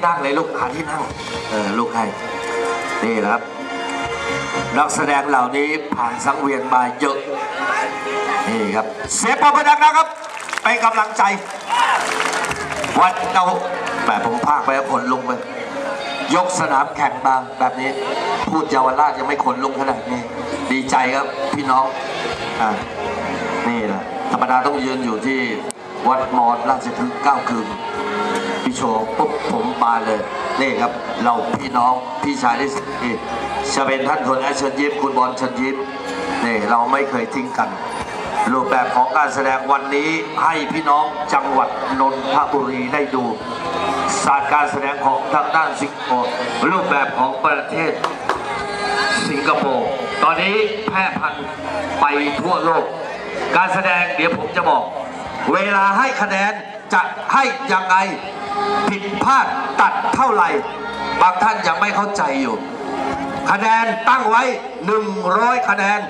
ที่นั่งเลยลูกหาที่นั่งเออลูกให้นี่แหละครับนักแสดงเหล่านี้ผ่านสังเวียนมาเยอะนี่ครับเสียงปรบมือดังนะครับเป็นกำลังใจ วันเราแหมผมพากไปแล้วขนลุงไปยกสนามแข่งมาแบบนี้ พูดเยาวราชยังไม่ขนลุกขนาดนี้ดีใจครับพี่น้องอ่านี่แหละธรรมดาต้องยืนอยู่ที่วัดมอญราชพฤกษ์เก้าคืน โชว์ปุ๊บผมมาเลยนี่ครับ เราพี่น้องพี่ชายได้สินี่จะเป็นท่านคนแอชเชญยิ้มคุณบอลเชญยิ้มนี่เราไม่เคยทิ้งกัน รูปแบบของการแสดงวันนี้ให้พี่น้องจังหวัดนนทบุรีได้ดู ศาสตร์การแสดงของทางด้านสิงคโปร์รูปแบบของประเทศสิงคโปร์ตอนนี้แพร่พันธุ์ไปทั่วโลก การแสดงเดี๋ยวผมจะบอก เวลาให้คะแนนจะให้ยังไง ผิดพลาดตัดเท่าไหร่ บางท่านยังไม่เข้าใจอยู่ คะแนนตั้งไว้ 100 คะแนน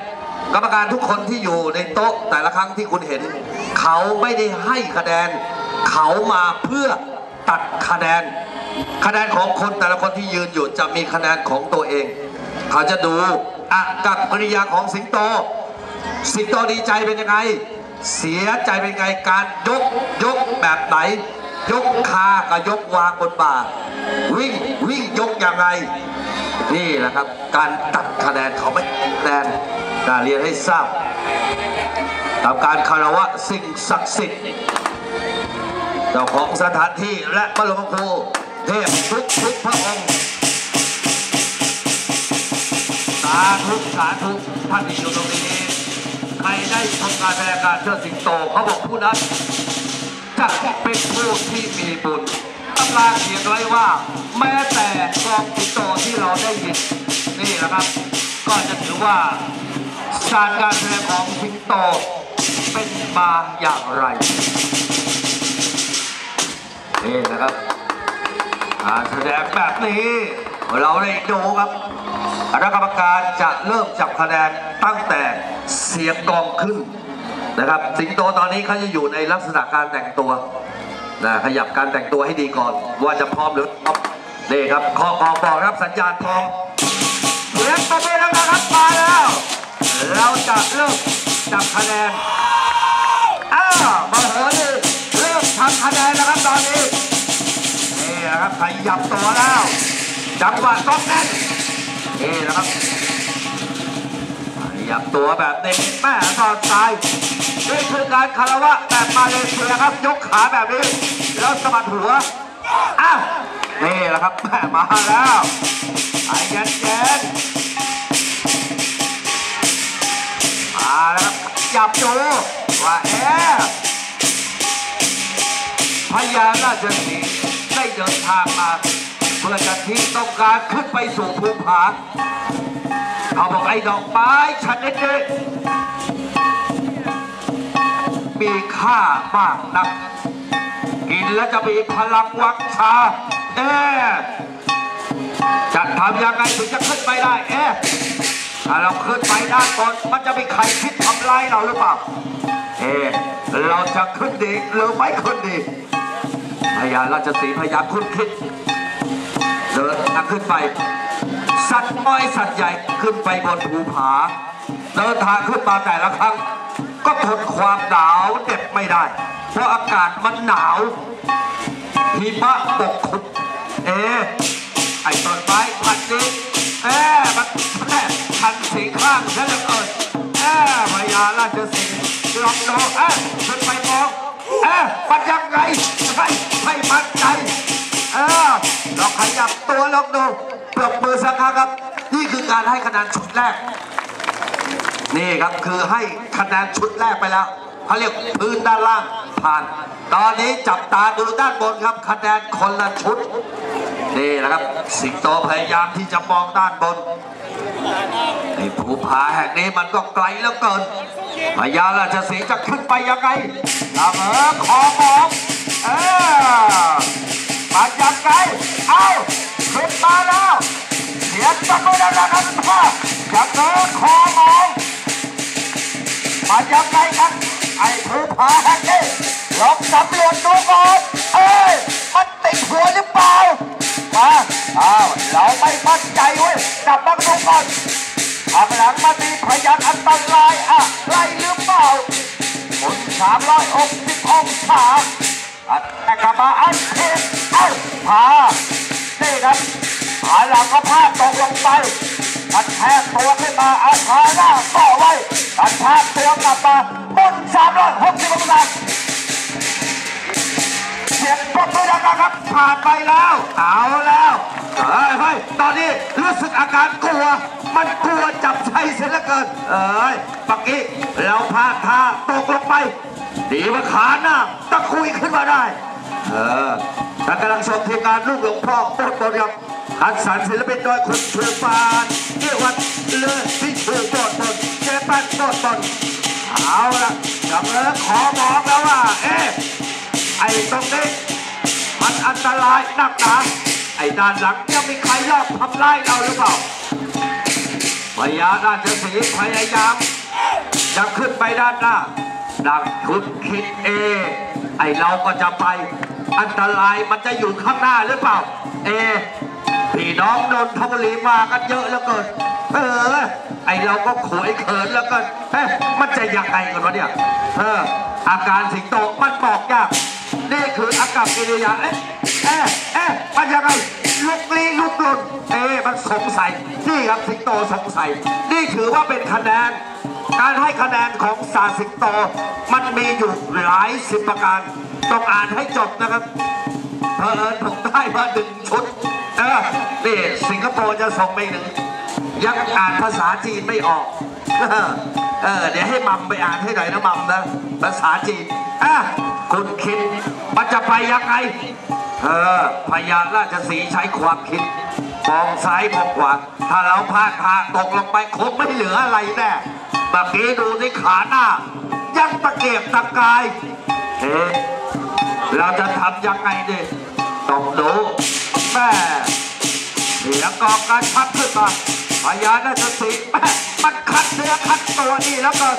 กรรมการทุกคนที่อยู่ในโต๊ะแต่ละครั้งที่คุณเห็น เขาไม่ได้ให้คะแนน เขามาเพื่อตัดคะแนน คะแนนของคนแต่ละคนที่ยืนอยู่จะมีคะแนนของตัวเอง เขาจะดูอากับกริยาของสิงโต สิงโตดีใจเป็นยังไง เสียใจเป็นไงการยกยกแบบไหน ยกคากับยกวางบนบ่า วิ่งวิ่งยกยังไงนี่แหละครับ การตัดคะแนนเขาไม่คะแนนกาเรียนให้ทราบตามการคารวะสิ่งศักดิ์สิทธิ์เจ้าของสถานที่และพระบรมครูเทพทุกทุกพระองค์สาธุสาธุท่านที่อยู่ตรงนี้ ใครได้ชมการแสดงการเชิดสิงโตเขาบอกผู้นั้น จะเป็นผู้ที่มีบุญตำราเขียนไว้ว่า แม้แต่กองสิงโตที่เราได้ยินนี่แหละครับ ก็จะถือว่าศาสตร์การแสดงของสิงโตเป็นมาอย่างไรนี่นะครับการแสดงแบบนี้เราได้ดูครับคณะกรรมการจะเริ่มจับคะแนนตั้งแต่เสียงกองขึ้น นะครับ สิงโตตอนนี้เขาจะอยู่ในลักษณะการแต่งตัวนะขยับการแต่งตัวให้ดีก่อน ว่าจะพร้อมหรือไม่พร้อมนี่ครับข้อกอบอกครับสัญญาณพร้อมเสียงตบมือแล้วนะครับมาแล้ว เราจะเริ่มจับคะแนนอ้าวมาเหอะนี่เริ่มทำคะแนนแล้วครับตอนนี้นี่นะครับขยับตัวแล้วจังหวะต้องแน่นนี่นะครับ ยับตัวแบบนี้แม่ตอนซ้ายนี่คือการคารวะแบบมาเลเซียครับ ยกขาแบบนี้ แล้วสะบัดหัว อ้าว นี่แหละครับแม่มาแล้วไอ้เย็นเย็นมาแล้วครับจับดูว่าเอ๊พญาราชสีได้เดินทางมา เพื่อจะที่ต้องการขึ้นไปสู่ภูผา เขาบอกไอ้ดอกไม้ชนิดนี้มีค่ามากนัก กินแล้วจะมีพลังวังชาเอ๊ะจะทำยังไงถึงจะขึ้นไปได้เอ๊ะถ้าเราขึ้นไปด้านบนมันจะมีใครคิดทำลายเราหรือเปล่า เอ๊ะเราจะขึ้นดีหรือไม่ขึ้นดีพญาราชสีพญาคุณคิดเดินขึ้นไป สัตว์น้อยสัตว์ใหญ่ขึ้นไปบนภูผา เดินทางขึ้นมาแต่ละครั้ง ก็ทนความหนาวเด็บไม่ได้ เพราะอากาศมันหนาวหิมะปกคลุมเอ๊ไอ้ต้นไม้พันนี้เอ๊มันแค่พันสีข้างซะเหลือเกินเอ๊พญาราชสีห์ลองดูเอ๊ะขึ้นไปมองเอ๊ะมันยังไงไม่ไม่มั่นใจ ออลองขยับตัวลองดูปรบมือสักครั้งครับ นี่คือการให้คะแนนชุดแรก นี่ครับคือให้คะแนนชุดแรกไปแล้วเขาเรียกพื้นด้านล่างผ่าน ตอนนี้จับตาดูด้านบนครับคะแนนคนละชุด นี่แหละครับ สิงโตพยายามที่จะมองด้านบนไอ้ภูผาแห่งนี้มันก็ไกลแล้วเกินพญาราชสีจะขึ้นไปยังไงลำเออขอมองเออ มายังไงเอาขึ้นมาแล้วเสียงตะโกนแล้วนะครับพ่อยังเออขอมองมายังไงกันไอ้ภูผาแห่งนี้ลองสำรวจดูก่อนเอ้ยมันติดหัวหรือเปล่ามาอ้าวเราไม่มั่นใจเว้ยกลับมาดูก่อนข้างหลังมันมีพยานอันตรายอะไรหรือเปล่าหมุน360องศาอัดแต่กลับมาอันเทปเอ้า พานี่ครับขาหลังก็พาดตกลงไปมันแทกตัวขึ้นมาอาขาหน้าต่อไว้มันพลาดตัวกลับมาหมุน360องศาเสียงปรบมือดังๆครับผ่านไปแล้ว เอาแล้วเฮ้ยเฮ้ยตอนนี้รู้สึกอาการกลัว มันกลัวจับใจเสียเหลือเกิน เอ้ยปักกี้เราพลาดท่าตกลงไป ดีว่าขาหน้าตะคุยขึ้นมาได้ เออ ท่านกำลังชมทีมงานลูกหลวงพ่อโปรดบนครับคัดสรรศิลปินโดยคุณชูปานเกี่วัดเลือพิชูโปรดบนเจแปนโปรดบนเอาละกำลังขอบอกแล้วว่า เอ๊ะไอ้ตรงนี้มันอันตรายหนักหนาไอ้ด้านหลังยังมีใครรอบทำร้ายเราหรือเปล่าพญานาคสีห์พยายามจะขึ้นไปด้านหน้าดังชุดคิดเอ ไอ้เราก็จะไป อันตรายมันจะอยู่ข้างหน้าหรือเปล่า เอพี่น้องนนทบุรีมากันเยอะเหลือเกินเออ ไอเราก็ขวยเขินแล้วกันเฮ้มันจะยังไงกันวะเนี่ยเอออาการสิงโตมันบอกยากนี่คืออากับกิริยาเอ๊ะเอ๊ะเอ๊ะมันยังไงลุกลี้ลุกลนเอ๊ะมันสงสัยนี่ครับสิงโตสงสัย นี่ถือว่าเป็นคะแนน การให้คะแนนของสาสิงโต มันมีอยู่หลายสิบประการ ต้องอ่านให้จบนะครับเออิญผมได้มาหนึ่งชุดเออนี่สิงคโปร์จะส่งไปหนึ่งยังอ่านภาษาจีนไม่ออกเออเดี๋ยวให้มัมไปอ่านให้หน่อยนะมัมนะภาษาจีนอะคุณคิดมันจะไปยังไงเออพญาราชสีใช้ความคิดมองซ้ายมองขวาถ้าเราพลาดทางตกลงไปคงไม่เหลืออะไรแน่เมื่อกี้ดูที่ขาหน้า ยังตะเกียบตะกายเฮ้ เราจะทำยังไงดีต้องดูแม่เสียงกองการชักขึ้นมาพญานาคสีแม่มันคัดเนื้อคัดตัวนี่แล้วก็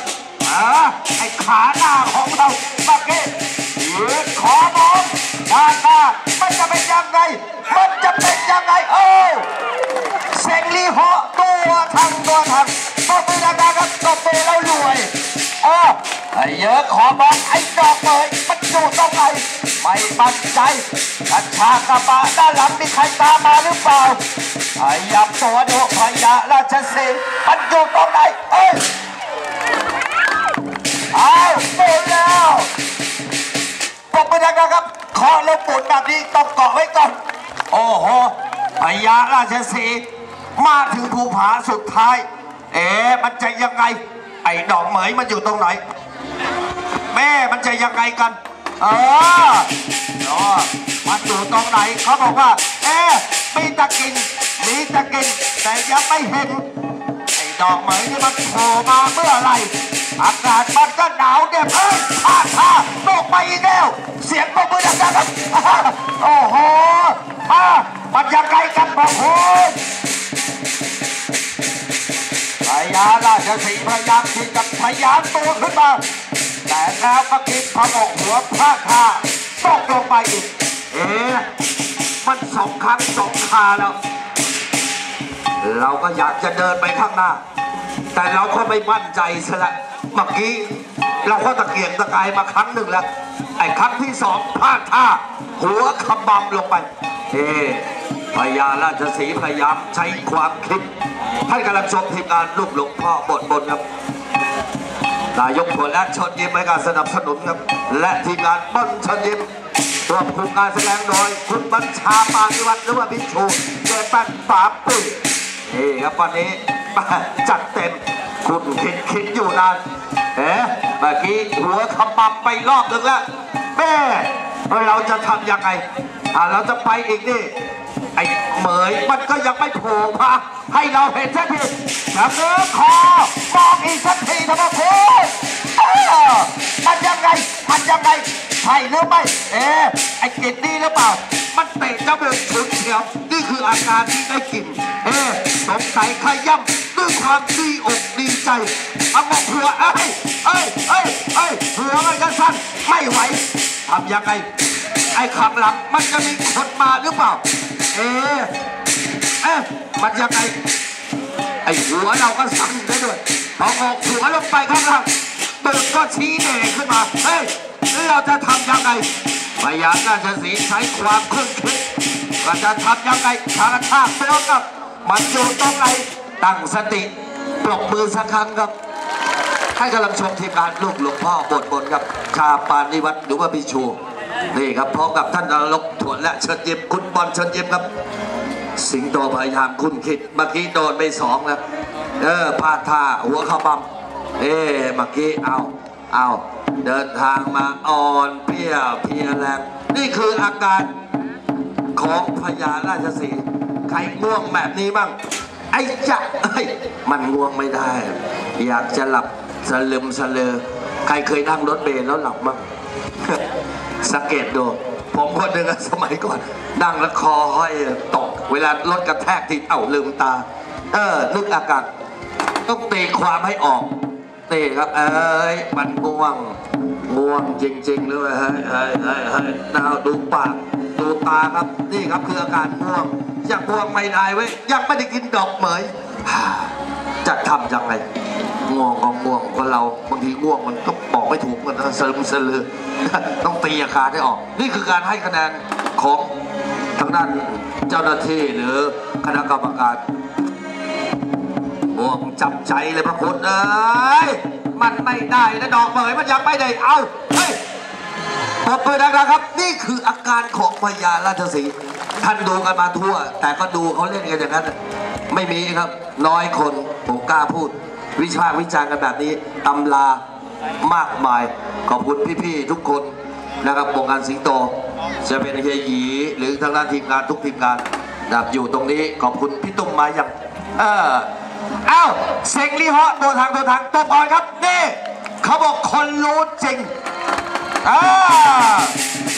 เออไอ้ขาหน้าของเราเมื่อกี้ยืนขอมองด้านหน้ามันจะเป็นยังไง มันจะเป็นยังไงเออเซงลีเหาะตัวทำตัวทำตบมือดังๆครับตบมือแล้วรวยเออไอ้เยอะขอบอกไอ้ดอกเมย อยู่ตรงไหนไม่มั่นใจกัญชากระบะด้านหลังมีใครตามมาหรือเปล่าไอ้ยับตัวดูพญาราชสีมันอยู่ตรงไหนเอ้ยเอาหมุนแล้วตบมือดังๆครับขอแล้วหมุนแบบนี้ต้องเกาะไว้ก่อน โอ้โหพญาราชสีมาถึงภูผาสุดท้าย เอ๊ะมันจะยังไง ไอ้ดอกเหมยมันอยู่ตรงไหน แม่มันจะยังไงกัน เออเนาะมันอยู่ตรงไหนเขาบอกว่า เอ๊ะมีตะกิน มีตะกิน แต่ยังไม่เห็น ไอ้ดอกเหมยนี่มันโผล่มาเมื่อไหร่อากาศมันก็หนาวเด็บเอ้ยพาดท่าตกไปอีกแล้ว เสียงปรบมือดังๆครับโอ้โหมามันยังไงกันพ่อคุณพญาราชสีพยายามที่จะพยายามตัวขึ้นมา แต่แล้วก็คิดพอกหัวพลาดท่าตกลงไปอีก เอ๊ะมันสองครั้งสองคาแล้ว เราก็อยากจะเดินไปข้างหน้า แต่เราก็ไม่มั่นใจซะละเมื่อกี้ เราก็ตะเกียงตะกายมาครั้งหนึ่งแล้ว ไอ้ครั้งที่สองพลาดท่า หัวขบำลงไปเฮ้พญาราชสีพยายามใช้ความคิดท่านกำลังชมทีมงานลูกหลวงพ่อบทบนครับ นายกผลและชนยิ้มให้การสนับสนุนครับ และทีมงานบ้นชนยิ้มรวมคุมการแสดงโดยคุณบัญชาปานิวัฒน์หรือว่าบิชูเจแปันฝาปุ๋ยนี่ครับวันนี้จัดเต็มคุณคิดคิดอยู่นานเอ๊ะเมื่อกี้หัวขมับไปรอบหนึ่งแล้วแม่เราจะทำยังไงถ้าเราจะไปอีกนี่ไอ้เหมยมันก็ยังไม่โผล่มาให้เราเห็นสักทีจะเนื้อคอ มองอีกสักทีทำไมคุณมันยังไง มันยังไงใช่หรือไม่ เอ๊ะไอ้กิดนี่หรือเปล่า มันเตะจมูกฉุนเฉียว นี่คืออาการที่ได้กลิน เอ๊ะสงสัยขย่ำด้วยความดีอกดีใจเอาบอกเผื่อเอ้ยเอ้ยเอ้ยเอ้ยเผื่อมันกันสั้นไม่ไหวทำยังไง ไอ้ข้างหลังมันจะมีคนมาหรือเปล่า เอ๊ะเอ๊ะมันยังไง ไอ้หัวเราก็สั่งได้ด้วยพอออกหัวลงไปข้างล่างตึกก็ชี้เด่ขึ้นมา เฮ้ยเราจะทำยังไงพยานราชสีใช้ความเครื่องคิดว่าจะทำยังไงชาลชาติตัวกับ มันอยู่ตรงไหนตั้งสติปลกมือสักครั้งครับ ให้กำลังชมทีมงานลูกหลวงพ่อบทบนครับ ชาปานิวัฒน์หรือว่าพิชู นี่ครับพร้อมกับท่านนรกถวนและเชิญยิ้มคุณบอลเชิญยิ้มครับ สิงโตพยายามคุณคิด เมื่อกี้โดนไปสองแล้ว เออพลาดท่าหัวเข้าปั๊มเอ๊เมื่อกี้เอาเอาเดินทางมาอ่อนเพลียเพียแรงนี่คืออาการของพญาราชสีใครง่วงแบบนี้บ้าง ไอ้จะเอ้ยมันง่วงไม่ได้ อยากจะหลับสลึมสลือ ใครเคยนั่งรถเมล์แล้วหลับบ้างสังเกตดู ผมคนหนึ่งสมัยก่อน นั่งแล้วคอห้อยตก เวลารถกระแทกที่เอ้าลืมตา เออนึกอาการต้องตีความให้ออกนี่ครับ เอ้ยมันง่วงง่วงจริงๆเลยเฮ้ยเฮ้ยเฮ้ยเฮ้ยดาดูปากดูตาครับนี่ครับคืออาการง่วงยังง่วงไม่ได้เว้ยยังไม่ได้กินดอกเหมยจะทำยังไงง่วงก็ง่วงคนเราบางทีง่วงมันก็บอกไม่ถูกมันสลึมสลือต้องตีอากาให้ออก นี่คือการให้คะแนนของทางด้าน เจ้าหน้าที่หรือคณะกรรมการง่วงจับใจเลยพระคุณเอ้ยมันไม่ได้นะดอกเหมยมันยังไม่ได้เอาเฮ้ยปรบมือดังๆครับ นี่คืออาการของพญาราชสีห์ท่านดูกันมาทั่ว แต่ก็ดูเขาเล่นกันอย่างนั้นไม่มีครับน้อยคนผมกล้าพูด วิชาวิจารณ์กันแบบนี้ตำรามากมาย ขอบคุณพี่ๆทุกคนนะครับวงการสิงโต จะเป็นเฮียหยีหรือทางด้านทีมงานทุกทีมงานนะครับอยู่ตรงนี้ขอบคุณพี่ตุ้มมาอย่างเอออ้าวเซ็งลี่ฮอตัวทางตัวทางตัวบอลครับนี่เขาบอกคนรู้จริง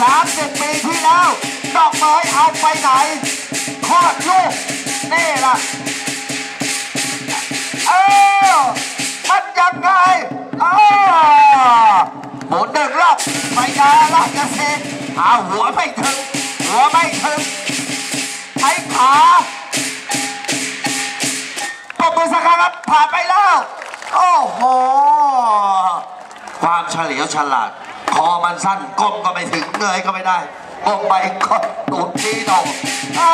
สามสิบปีที่แล้วดอกไม้เอาไปไหนคลอดลูกนี่ล่ะเออมันยังไงเออห มุนหนึ่งรอบไม่ได้ละเกษตรเอาหัวไม่ถึง หัวไม่ถึงใช้ขาปรบมือสักครั้งครับผ่านไปแล้ว โอ้โห ความเฉลียวฉลาด คอมันสั้นก้มก็ไม่ถึงเงยก็ไม่ได้ก้มไปก็ตูดทีดอ่า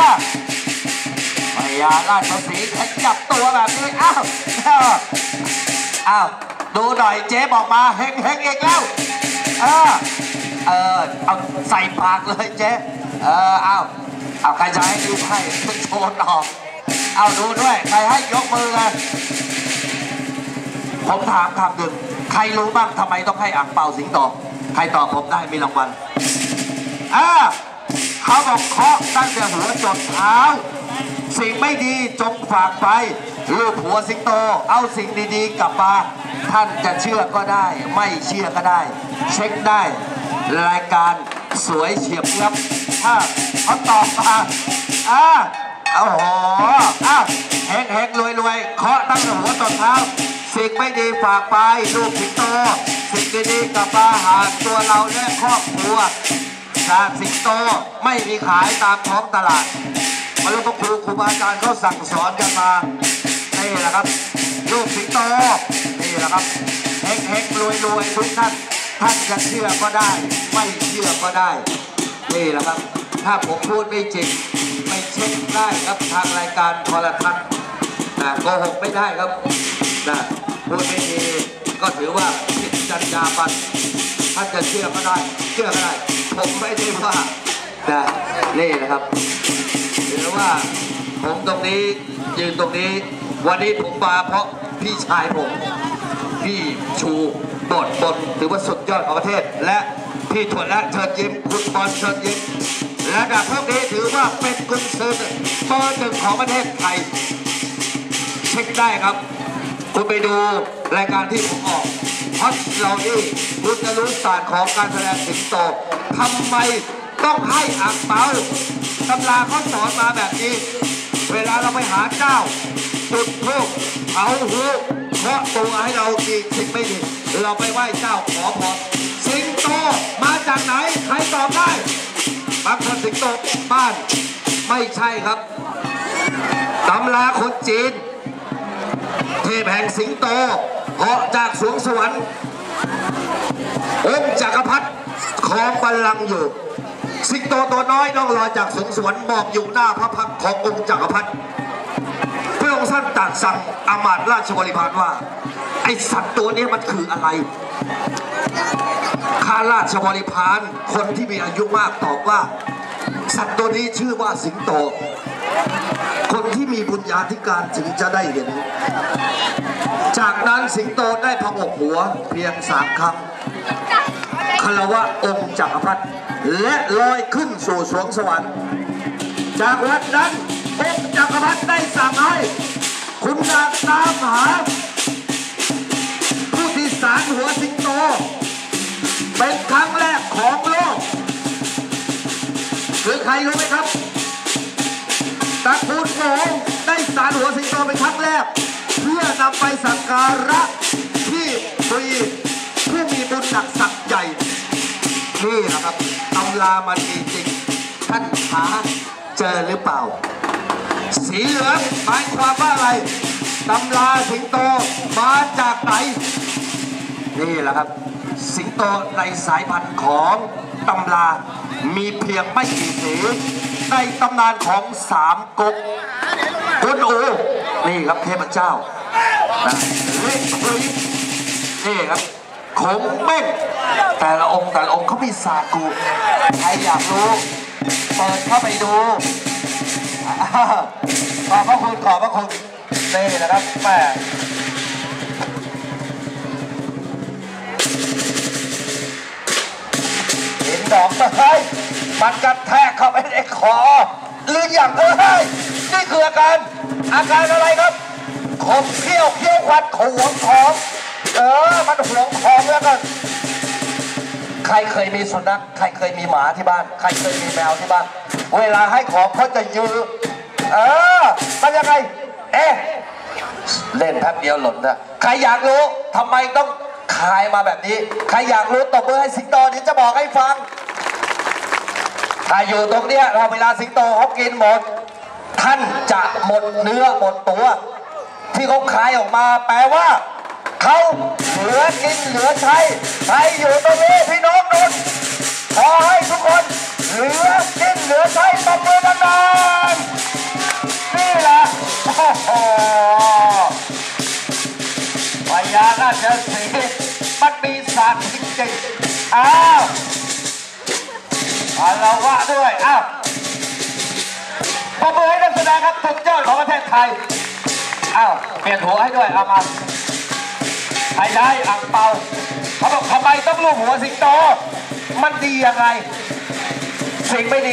พญาราชสีห์ขยับตัวแบบนี้ อ้าว อ้าว ดูหน่อยเจ๊บอกมาเฮงเฮงอีกแล้วเออเออเอาใส่ปากเลยเจ๊เออเอาเอาใครจะให้ดูให้โชว์ต่อเอาดูด้วยใครให้ยกมือเลยผมถามคำหนึ่งใครรู้บ้างทำไมต้องให้อ่างเปาสิงโตใครตอบผมได้มีรางวัลอ่าเขาบอกเคาะตั้งแต่หัวจดเท้า สิ่งไม่ดีจงฝากไปลูกหัวสิงโต เอาสิ่งดีๆกลับมา ท่านจะเชื่อก็ได้ ไม่เชื่อก็ได้ เช็คได้ รายการสวยเฉียบเยียบถ้าเขาตอบมาอ่าโอ้โหอ้าวเฮงเฮงรวยรวยๆเคาะตั้งหัวจดเท้าสิ่งไม่ดีฝากไปลูกสิงโตสิ่งดีๆกับมาหาตัวเราและครอบครัวจากสิงโตไม่มีขายตามท้องตลาดมาลูกครูครูบาอาจารย์เขาสั่งสอนกันมานี่แหละครับ ลูกสิงโต นี่แหละครับเฮงเฮงรวยรวยทุกท่านท่านจะเชื่อก็ได้ ไม่เชื่อก็ได้นี่แหละครับ ถ้าผมพูดไม่จริงไม่เช็คได้ครับทางรายการโทรทัศน์นะโกหกไม่ได้ครับนะพูดไม่ดีก็ถือว่าผิดจรรยาบรรณท่านจะเชื่อก็ได้ เชื่อก็ได้ ผมไม่ได้ว่านะนี่นะครับถือว่าผมตรงนี้ยืนตรงนี้ วันนี้ผมมาเพราะพี่ชายผม พี่ชูบทบทถือว่าสุดยอดของประเทศ และพี่ถั่วและเชิญยิ้มคุณบอลเชิญยิ้มระดับพวกนี้ถือว่าเป็นกุญซือเบอร์หนึ่งของประเทศไทยเช็คได้ครับ คุณไปดูรายการที่ผมออกฮอตเรานี่คุณจะรู้ศาสตร์ของการแสดงสิงโตทำไมต้องให้อ่างเปาตำราเขาสอนมาแบบนี้ เวลาเราไปหาเจ้าจุดธูปเผาหู เคาะตัวให้เราดีสิ่งไม่ดี เราไปไหว้เจ้าขอพรสิงโตมาจากไหนใครตอบได้บางคนสิงโตบ้านไม่ใช่ครับตำราคนจีน เทพแห่งสิงโตเหาะจากสวงสวรรค์องค์จักรพรรดิครองบัลลังก์อยู่ สิงโตตัวน้อยน้องลอยจากสวงสวรรค์มอบอยู่หน้าพระพักขององค์จักรพรรดิ ระองค์ท่านตรัสสั่งอามาตย์ราชบริพารว่า ไอสัตว์ตัวนี้มันคืออะไรข้าราชบริพารคนที่มีอายุมากตอบว่า สัตว์ตัวนี้ชื่อว่าสิงโต คนที่มีบุญญาธิการถึงจะได้เห็น จากนั้นสิงโตได้พงกหัวเพียงสามครั้งคารวะองค์จักรพรรดิและลอยขึ้นสู่สวงสวรรค์ จากวันนั้น จักรพรรดิได้สั่งให้คุณนางตามหา ผู้ที่สารหัวสิงโต เป็นครั้งแรกของโลกคือใครรู้ไหมครับตระกูลโหงได้สารหัวสิงโตเป็นครั้งแรก เพื่อนำไปสักการะที่ฟรีผู้มีบุญหนักศักดิ์ใหญ่นี่แหละครับตำรามันมีจริงท่านหาเจอหรือเปล่า สีเหลืองหมายความว่าอะไรตำราสิงโตมาจากไหนนี่แหละครับ สิงโตในสายพันธุ์ของตำรามีเพียงไม่กี่สีในตำนานของสามก๊กกุนอูนี่ครับเทพเจ้านะเล็กครีนี่ครับคงเบ้งแต่ละองค์แต่ละองค์เขามีศากูใครอยากรู้ เปิดเข้าไปดู ขอบพระคุณขอบพระคุณนี่นะครับแม่เห็นดอกเฮ้ยมันกระแทกเข้าไปในคอหรืออย่างเอ้ยนี่คืออาการ อาการอะไรครับขมเขี้ยวเขี้ยวควันขวงของเออมันหวงของแล้วกันใครเคยมีสุนัขใครเคยมีหมาที่บ้าน ใครเคยมีแมวที่บ้าน เวลาให้ของเขาจะยื้อ เออมันยังไง เอ๊ะ เล่นแป๊บเดียวหล่นนะใครอยากรู้ทำไมต้องคายมาแบบนี้ ใครอยากรู้ตบมือให้สิงโตเดี๋ยวจะบอกให้ฟัง ถ้าอยู่ตรงเนี้ยเราเวลาสิงโตเขากินหมด ท่านจะหมดเนื้อหมดตัว ที่เขาคายออกมาแปลว่า เขาเหลือกินเหลือใช้ใครอยู่ตรงนี้ จริงอ้าวอาราวะด้วยอ้าวปรบมือให้นักแสดงครับสุดยอดของประเทศไทยอ้าวเปลี่ยนหัวให้ด้วยเอามาใครได้อ่างเปาเขาบอกทำไมต้องลูกหัวสิงโต มันดียังไง สิ่งไม่ดี